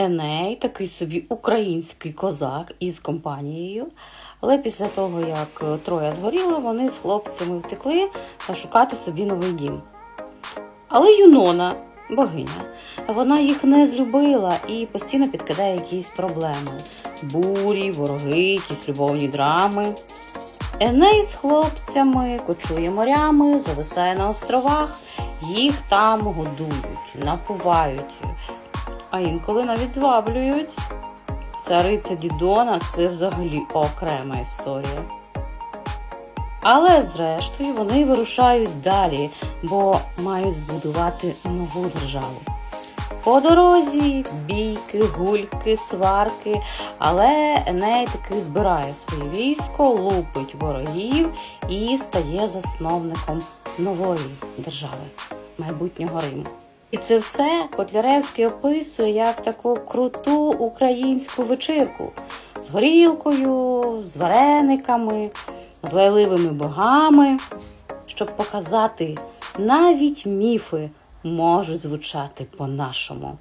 Еней, такий собі український козак із компанією. Але після того, як е, Троя згоріла, вони з хлопцями втекли шукати собі новий дім. Але Юнона, богиня, вона їх не злюбила і постійно підкидає якісь проблеми: бурі, вороги, якісь любовні драми. Еней з хлопцями кочує морями, зависає на островах, їх там годують, напувають, а інколи навіть зваблюють. Цариця Дідона це взагалі окрема історія. Але зрештою вони вирушають далі, бо мають збудувати нову державу. По дорозі бійки, гульки, сварки, але Еней таки збирає своє військо, лупить ворогів і стає засновником нової держави, майбутнього Риму. І це все Котляревський описує як таку круту українську вечірку з горілкою, з варениками, з лайливими богами, щоб показати, навіть міфи можуть звучати по-нашому.